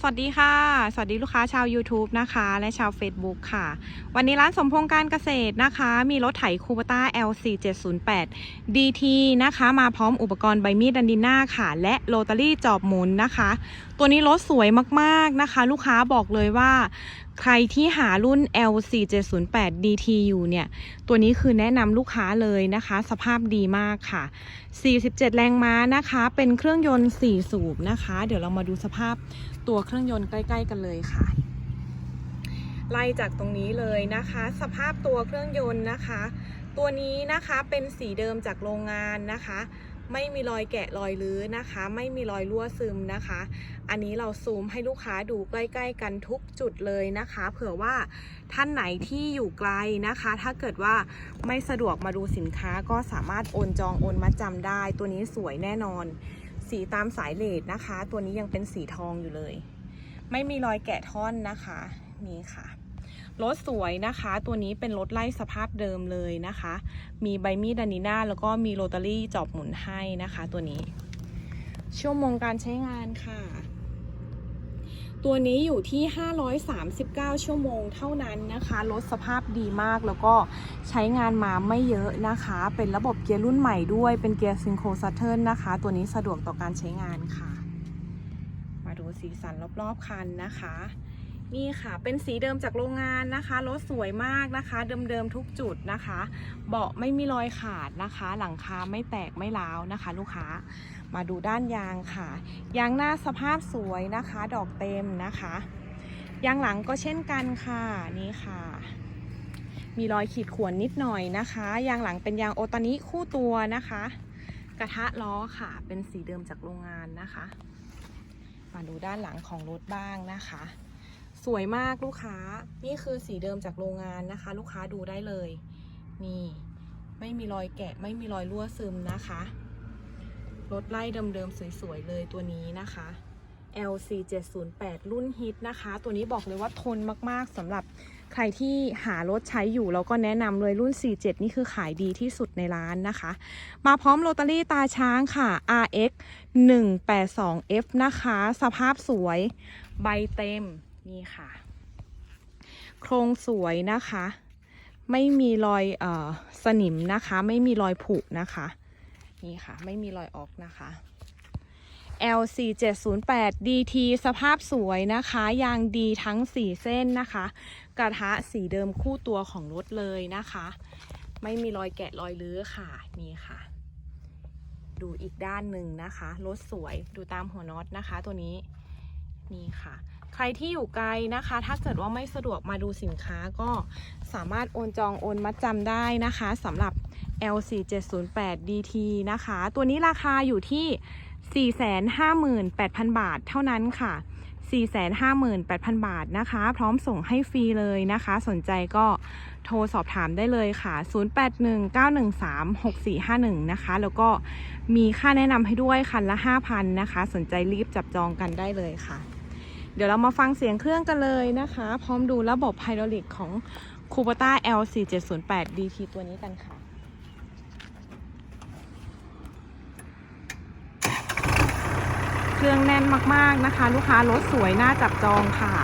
สวัสดีค่ะ สวัสดีลูกค้าชาว YouTube นะคะ และชาว Facebook ค่ะ วันนี้ร้านสมพงษ์การเกษตรนะคะ มีรถไถคูปต้า L4708DT นะคะ มาพร้อมอุปกรณ์ใบมีดดันดิน่าค่ะ และโรตารี่จอบหมุนนะคะ ตัวนี้รถสวยมากๆนะคะ ลูกค้าบอกเลยว่า ใครที่หารุ่น LC 708 DT อยู่เนี่ย ตัวนี้คือแนะนำลูกค้าเลยนะคะ สภาพดีมากค่ะ 47 แรงม้านะคะ เป็นเครื่องยนต์ 4 สูบนะคะ เดี๋ยวเรามาดูสภาพตัวเครื่องยนต์ใกล้ ๆ กันเลยค่ะ ไล่จากตรงนี้เลยนะคะ สภาพตัวเครื่องยนต์นะคะ ตัวนี้นะคะเป็นสีเดิมจากโรงงานนะคะ ไม่มีรอยแกะรอยรื้อนะคะ ไม่มีรอยรั่วซึมนะคะ อันนี้เราซูมให้ลูกค้าดูใกล้ๆกันทุกจุดเลยนะคะ เผื่อว่าท่านไหนที่อยู่ไกลนะคะ ถ้าเกิดว่าไม่สะดวกมาดูสินค้าก็สามารถโอนจองโอนมัดจำได้ ตัวนี้สวยแน่นอน สีตามสายเลดนะคะ ตัวนี้ยังเป็นสีทองอยู่เลย ไม่มีรอยแกะท่อนนะคะ นี่ค่ะ รถสวยนะคะ ตัวนี้เป็นรถไล่สภาพเดิมเลยนะคะ มีใบมีดดานิน่าแล้วก็มีโรตารี่จอบหมุนให้นะคะ ตัวนี้ ชั่วโมงการใช้งานค่ะ ตัวนี้อยู่ที่ 539 ชั่วโมงเท่านั้นนะคะรถสภาพดีมากแล้วก็ใช้งานมาไม่เยอะนะคะ เป็นระบบเกียร์รุ่นใหม่ด้วยเป็นเกียร์ซิงโครซัตเทิลนะคะ ตัวนี้สะดวกต่อการใช้งานค่ะ มาดูสีสันรอบๆคันนะคะ นี่ค่ะ เป็นสีเดิมจากโรงงานนะคะรถสวยมากนะคะ เดิมๆทุกจุดนะคะ เบาะไม่มีรอยขาดนะคะ หลังคาไม่แตกไม่ร้าวนะคะ ลูกค้ามาดูด้านยางค่ะ ยางหน้าสภาพสวยนะคะ ดอกเต็มนะคะ ยางหลังก็เช่นกันค่ะนี่ค่ะ มีรอยขีดข่วนนิดหน่อยนะคะ ยางหลังเป็นยางโอตานิคู่ตัวนะคะ กระทะล้อค่ะ เป็นสีเดิมจากโรงงานนะคะ มาดูด้านหลังของรถบ้างนะคะ สวยมากลูกค้า นี่คือสีเดิมจากโรงงานนะคะ ลูกค้าดูได้เลย นี่ ไม่มีรอยแกะ ไม่มีรอยรั่วซึมนะคะ รถไล่เดิมๆสวยๆเลยตัวนี้นะคะ LC 708รุ่นฮิตนะคะ ตัวนี้บอกเลยว่าทนมากๆสำหรับใครที่หารถใช้อยู่แล้วก็แนะนำเลยรุ่น 47 นี่คือขายดีที่สุดในร้านนะคะ มาพร้อมโรตารี่ตาช้างค่ะ RX 182F นะคะ สภาพสวย ใบเต็ม นี่ค่ะ โครงสวยนะคะ ไม่มีรอยเออสนิมนะคะ ไม่มีรอยผุนะคะ นี่ค่ะ ไม่มีรอยออกนะคะ LC 708 DT สภาพสวยนะคะ ยางดีทั้ง 4 เส้นนะคะ กระทะสีเดิมคู่ตัวของรถเลยนะคะ ไม่มีรอยแกะรอยรื้อค่ะ นี่ค่ะ ดูอีกด้านหนึ่งนะคะ รถสวย ดูตามหัวน็อตนะคะตัวนี้ นี่ค่ะ ใครที่อยู่ไกลนะคะ ถ้าเกิดว่าไม่สะดวกมาดูสินค้าก็สามารถโอนจองโอนมัดจำได้นะคะสำหรับ LC 708 DT นะคะ ตัวนี้ราคาอยู่ที่ 458,000 บาทเท่านั้นค่ะ 458,000 บาทนะคะ พร้อมส่งให้ฟรีเลยนะคะ สนใจก็โทรสอบถามได้เลยค่ะ 0819136451 นะคะ แล้วก็มีค่าแนะนำให้ด้วยคันละ 5,000 นะคะ สนใจรีบจับจองกันได้เลยค่ะ เดี๋ยวเรามาฟังเสียงเครื่องกันเลยนะคะ พร้อมดูระบบไฮดรอลิกของ c u b ต t a L4708 DT ตัวนี้กันค่ะเครื่องแน่นมาก ๆ นะคะ ลูกค้ารถสวยน่าจับจองค่ะ